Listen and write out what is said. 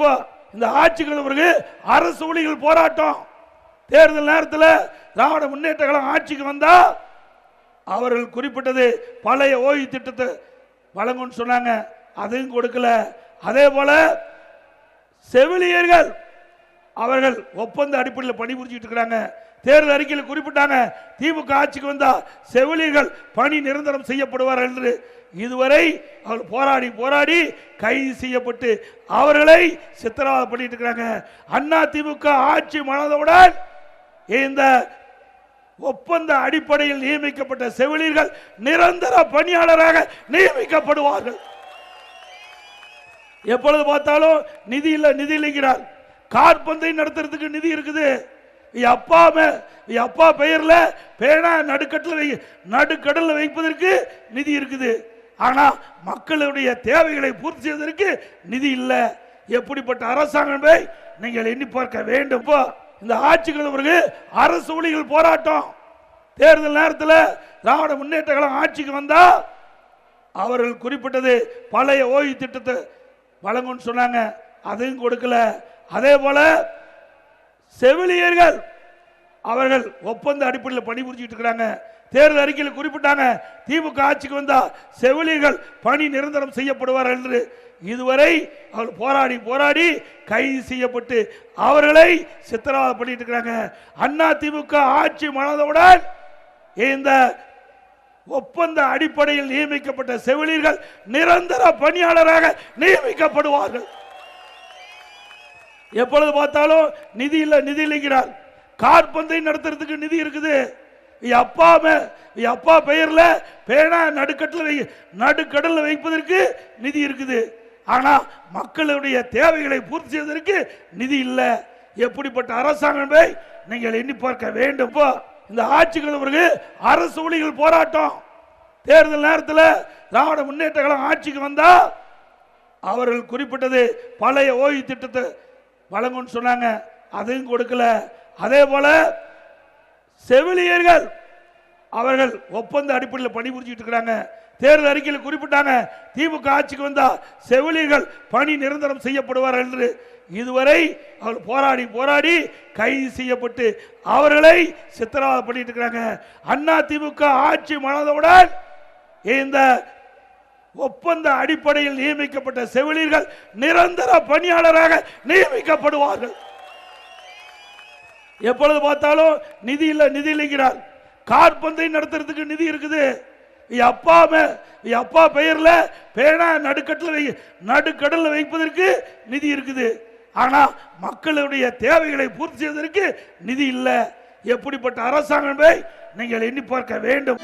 இப்போ இந்த ஆட்சிகள் பிறகு அரசு ஊழியர்கள் போராட்டம். தேர்தல் நேரத்தில் திராவிட முன்னேற்ற கழகம் ஆட்சிக்கு வந்தால் அவர்கள் குறிப்பிட்டது பழைய ஓய்வு திட்டத்தை வழங்கும்னு சொன்னாங்க. அதையும் கொடுக்கல. அதே போல செவிலியர்கள் அவர்கள் ஒப்பந்த அடிப்படையில் பணிபுரிஞ்சிட்டு இருக்கிறாங்க. தேர்தல் அறிக்கையில் குறிப்பிட்டாங்க திமுக ஆட்சிக்கு வந்தால் செவிலியர்கள் பணி நிரந்தரம் செய்யப்படுவார்கள் என்று. இதுவரை அவர்கள் போராடி போராடி கைது செய்யப்பட்டு அவர்களை சித்திரவதை பண்ணிட்டு இருக்கிறாங்க. அண்ணா திமுக ஆட்சி மனதவுடன் இந்த ஒப்பந்த அடிப்படையில் நியமிக்கப்பட்ட செவிலியர்கள் நிரந்தர பணியாளராக நியமிக்கப்படுவார்கள். எப்பொழுது பார்த்தாலும் நிதி இல்லை நிதி இல்லைங்கிறார். காற்பந்தை நடத்துறதுக்கு நிதி இருக்குது. என் அப்பா என் அப்பா பெயர்ல பேனா நடுக்கட்டில் வை வைப்பதற்கு நிதி இருக்குது. ஆனால் மக்களுடைய தேவைகளை பூர்த்தி செய்வதற்கு நிதி இல்லை. எப்படிப்பட்ட அரசாங்கமே நீங்கள் எண்ணி பார்க்க வேண்டும். இந்த ஆட்சிகள் பிறகு அரசு ஊழிகள் போராட்டம். தேர்தல் நேரத்தில் திராவிட முன்னேற்ற கழகம் ஆட்சிக்கு வந்தா அவர்கள் குறிப்பிட்டது பழைய ஓய்வு திட்டத்தை வழங்கும்னு சொன்னாங்க. அதையும் கொடுக்கல. அதே போல செவிலியர்கள் அவர்கள் ஒப்பந்த அடிப்படையில் பணிபுரிஞ்சிட்டு இருக்கிறாங்க. தேர்தல் அறிக்கையில் குறிப்பிட்டாங்க திமுக ஆட்சிக்கு வந்தால் செவிலியர்கள் பணி நிரந்தரம் செய்யப்படுவார்கள் என்று. இதுவரை அவர்கள் போராடி போராடி கைது செய்யப்பட்டு அவர்களை சித்திரவதை பண்ணிட்டு இருக்கிறாங்க. அண்ணா திமுக ஆட்சி மனதவுடன் இந்த ஒப்பந்த அடிப்படையில் நியமிக்கப்பட்ட செவிலியர்கள் நிரந்தர பணியாளராக நியமிக்கப்படுவார்கள். எப்பொழுது பார்த்தாலும் நிதி இல்லை நிதி இல்லைங்கிறார். கார் பந்தயம் நடத்துறதுக்கு நிதி இருக்குது. என் அப்பா என் அப்பா பெயர்ல பேனா நடுக்கட்டில் வை நடுக்கடலில் வைப்பதற்கு நிதி இருக்குது. ஆனால் மக்களுடைய தேவைகளை பூர்த்தி செய்வதற்கு நிதி இல்லை. எப்படிப்பட்ட அரசாங்கமே நீங்கள் எண்ணி பார்க்க வேண்டும். இந்த ஆட்சிகள் பிறகு அரசு ஊழிகள் போராட்டம். தேர்தல் நேரத்தில் திராவிட முன்னேற்ற கழகம் ஆட்சிக்கு வந்தால் அவர்கள் குறிப்பிட்டது பழைய ஓய்வு திட்டத்தை வழங்கும்னு சொன்னாங்க. அதையும் கொடுக்கல. அதே போல செவிலியர்கள் அவர்கள் ஒப்பந்த அடிப்படையில் பணிபுரிஞ்சுட்டு இருக்கிறாங்க. தேர்தல் அறிக்கையில் குறிப்பிட்டாங்க. திமுக ஆட்சிக்கு வந்தால் செவிலியர்கள் பணி நிரந்தரம் செய்யப்படுவார்கள் என்று. இதுவரை அவர் போராடி போராடி கைது செய்யப்பட்டு அவர்களை சித்திரவதை பண்ணிட்டு இருக்கிறாங்க. அண்ணா திமுக ஆட்சி மனதவுடன் இந்த ஒப்பந்த அடிப்படையில் நியமிக்கப்பட்ட செவிலியர்கள் நிரந்தர பணியாளராக நியமிக்கப்படுவார்கள். எப்பொழுது பார்த்தாலும் நிதி இல்லை நிதி இல்லைங்கிறார். காற்பந்தை நடத்துறதுக்கு நிதி இருக்குது. என் அப்பா மே- அப்பா பெயர்ல பேனா நடுக்கட்டில் வை நடுக்கடலில் வைப்பதற்கு நிதி இருக்குது. ஆனால் மக்களுடைய தேவைகளை பூர்த்தி செய்வதற்கு நிதி இல்லை. எப்படிப்பட்ட அரசாங்கமே நீங்கள் எண்ணி பார்க்க வேண்டும்.